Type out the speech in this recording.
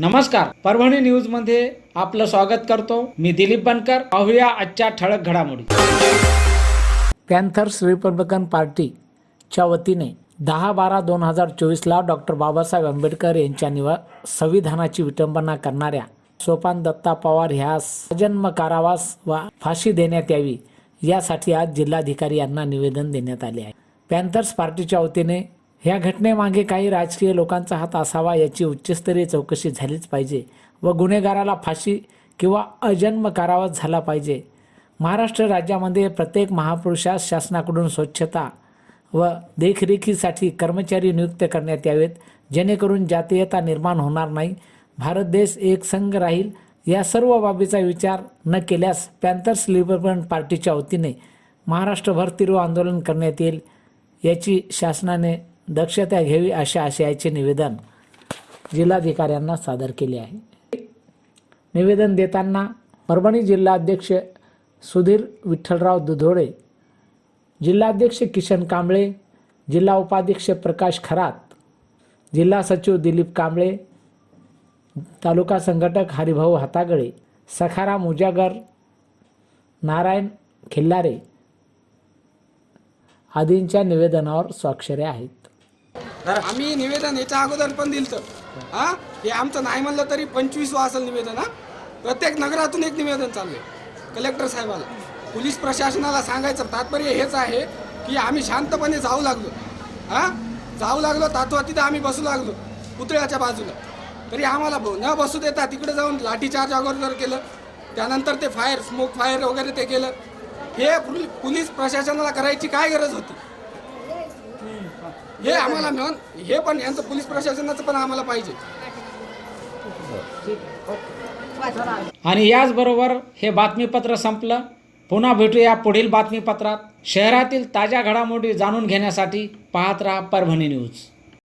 नमस्कार. परभणी न्यूजमध्ये आपलं स्वागत करतो. मी दिलीप बनकर. पाहूया आजच्या ठळक घडामोडी. पॅन्थर्स रिपब्लिकन पार्टीच्या वतीने दहा बारा दोन हजार चोवीसला डॉक्टर बाबासाहेब आंबेडकर यांच्या निवा संविधानाची विटंबना करणाऱ्या सोपान दत्ता पवार ह्यास जन्म कारावास व फाशी देण्यात यावी यासाठी आज जिल्हाधिकारी यांना निवेदन देण्यात आले आहे. पॅन्थर्स पार्टीच्या वतीने या घटनेमागे काही राजकीय लोकांचा हात असावा याची उच्चस्तरीय चौकशी झालीच पाहिजे व गुन्हेगाराला फाशी किंवा अजन्म कारावास झाला पाहिजे. महाराष्ट्र राज्यामध्ये प्रत्येक महापुरुषास शासनाकडून स्वच्छता व देखरेखीसाठी कर्मचारी नियुक्त करण्यात यावेत. जेणेकरून जातीयता निर्माण होणार नाही. भारत देश एक संघ राहील या सर्व बाबीचा विचार न केल्यास पॅन्थर्स लिबरल पार्टीच्या वतीने महाराष्ट्रभर तीव्र आंदोलन करण्यात येईल याची शासनाने दक्षता घ्यावी अशा आशयाचे निवेदन जिल्हाधिकाऱ्यांना सादर केले आहे. निवेदन देताना परभणी जिल्हाध्यक्ष सुधीर विठ्ठलराव दुधोळे जिल्हाध्यक्ष किशन कांबळे जिल्हा उपाध्यक्ष प्रकाश खरात जिल्हा सचिव दिलीप कांबळे तालुका संघटक हरिभाऊ हातागळे सखाराम उजागर नारायण खिल्लारे आदींच्या निवेदनावर स्वाक्षऱ्या आहेत. आम्ही निवेदन याच्या अगोदर पण दिलं हा? हे आमचं नाही म्हणलं तरी पंचवीस असेल निवेदन हा? प्रत्येक नगरातून एक निवेदन चाललंय कलेक्टर साहेबाला. पोलीस प्रशासनाला सांगायचं तात्पर्य हेच आहे की आम्ही शांतपणे जाऊ लागलो. हा? जाऊ लागलो तात्वा तिथं आम्ही बसू लागलो पुतळ्याच्या बाजूला. तरी आम्हाला ब- न बसू देता तिकडे जाऊन लाठीचार्ज अगोदर केलं त्यानंतर ते फायर स्मोक फायर वगैरे ते केलं. हे पोलीस प्रशासनाला करायची काय गरज होती? हे आम्हाला मिळून हे पण यांचं पोलीस प्रशासनाचं पण आम्हाला पाहिजे. आणि याचबरोबर हे बातमीपत्र संपलं. पुन्हा भेटूया पुढील बातमीपत्रात. शहरातील ताज्या घडामोडी जाणून घेण्यासाठी पाहत राहा परभणी न्यूज.